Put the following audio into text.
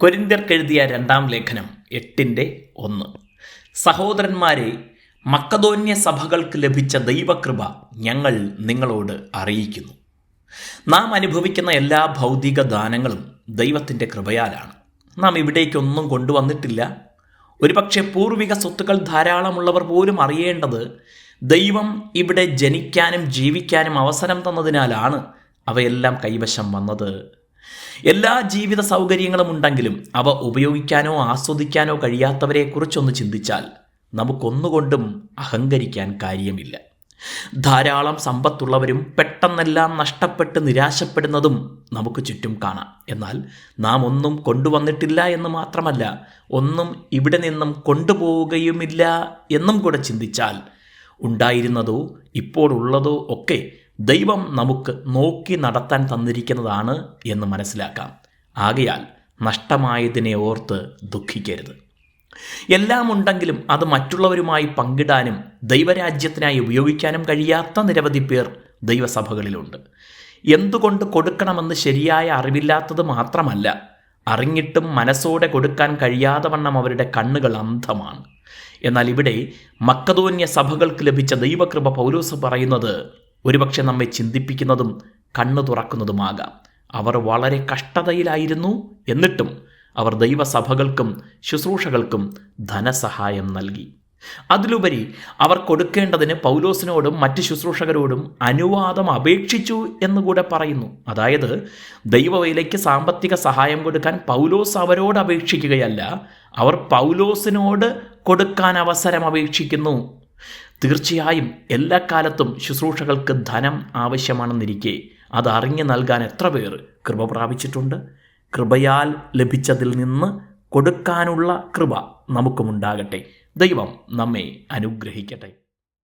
കൊരിന്ത്യർക്കെഴുതിയ രണ്ടാം ലേഖനം എട്ടിന്റെ ഒന്ന്. സഹോദരന്മാരെ മക്കതോന്യ സഭകൾക്ക് ലഭിച്ച ദൈവകൃപ ഞങ്ങൾ നിങ്ങളോട് അറിയിക്കുന്നു. നാം അനുഭവിക്കുന്ന എല്ലാ ഭൗതിക ദാനങ്ങളും ദൈവത്തിന്റെ കൃപയാലാണ്. നാം ഇവിടേക്കൊന്നും കൊണ്ടുവന്നിട്ടില്ല. ഒരുപക്ഷെ പൂർവിക സ്വത്തുക്കൾ ധാരാളമുള്ളവർ പോലും അറിയേണ്ടത് ദൈവം ഇവിടെ ജനിക്കാനും ജീവിക്കാനും അവസരം തന്നതിനാലാണ് അവയെല്ലാം കൈവശം വന്നത്. എല്ലാ ജീവിത സൗകര്യങ്ങളും ഉണ്ടെങ്കിലും അവ ഉപയോഗിക്കാനോ ആസ്വദിക്കാനോ കഴിയാത്തവരെക്കുറിച്ചൊന്ന് ചിന്തിച്ചാൽ നമുക്കൊന്നുകൊണ്ടും അഹങ്കരിക്കാൻ കാര്യമില്ല. ധാരാളം സമ്പത്തുള്ളവരും പെട്ടെന്നെല്ലാം നഷ്ടപ്പെട്ട് നിരാശപ്പെടുന്നതും നമുക്ക് ചുറ്റും കാണാം. എന്നാൽ നാം ഒന്നും കൊണ്ടുവന്നിട്ടില്ല എന്ന് മാത്രമല്ല ഒന്നും ഇവിടെ നിന്നും കൊണ്ടുപോവുകയുമില്ല എന്നും കൂടെ ചിന്തിച്ചാൽ ഉണ്ടായിരുന്നതോ ഇപ്പോൾ ഉള്ളതോ ഒക്കെ ദൈവം നമുക്ക് നോക്കി നടത്താൻ തന്നിരിക്കുന്നതാണ് എന്ന് മനസ്സിലാക്കാം. ആകയാൽ നഷ്ടമായതിനെ ഓർത്ത് ദുഃഖിക്കരുത്. എല്ലാം ഉണ്ടെങ്കിലും അത് മറ്റുള്ളവരുമായി പങ്കിടാനും ദൈവരാജ്യത്തിനായി ഉപയോഗിക്കാനും കഴിയാത്ത നിരവധി പേർ ദൈവസഭകളിലുണ്ട്. എന്തുകൊണ്ട് കൊടുക്കണമെന്ന് ശരിയായ അറിവില്ലാത്തത് മാത്രമല്ല അറിഞ്ഞിട്ടും മനസ്സോടെ കൊടുക്കാൻ കഴിയാതെ വണ്ണം അവരുടെ കണ്ണുകൾ അന്ധമാണ്. എന്നാൽ ഇവിടെ മക്കതോന്യ സഭകൾക്ക് ലഭിച്ച ദൈവകൃപ പൗലോസ് പറയുന്നത് ഒരുപക്ഷെ നമ്മെ ചിന്തിപ്പിക്കുന്നതും കണ്ണു തുറക്കുന്നതുമാകാം. അവർ വളരെ കഷ്ടതയിലായിരുന്നു എന്നിട്ടും അവർ ദൈവസഭകൾക്കും ശുശ്രൂഷകൾക്കും ധനസഹായം നൽകി. അതിലുപരി അവർ കൊടുക്കേണ്ടതിന് പൗലോസിനോടും മറ്റ് ശുശ്രൂഷകരോടും അനുവാദം അപേക്ഷിച്ചു എന്നുകൂടെ പറയുന്നു. അതായത് ദൈവവേലയ്ക്ക് സാമ്പത്തിക സഹായം കൊടുക്കാൻ പൗലോസ് അവരോട് അപേക്ഷിക്കുകയല്ല അവർ പൗലോസിനോട് കൊടുക്കാൻ അവസരം അപേക്ഷിക്കുന്നു തീർച്ചയായും എല്ലാ കാലത്തും ശുശ്രൂഷകൾക്ക് ധനം ആവശ്യമാണെന്നിരിക്കെ അത് അറിഞ്ഞു നൽകാൻ എത്ര പേർ കൃപ പ്രാപിച്ചിട്ടുണ്ട്. കൃപയാൽ ലഭിച്ചതിൽ നിന്ന് കൊടുക്കാനുള്ള കൃപ നമുക്കുമുണ്ടാകട്ടെ. ദൈവം നമ്മെ അനുഗ്രഹിക്കട്ടെ.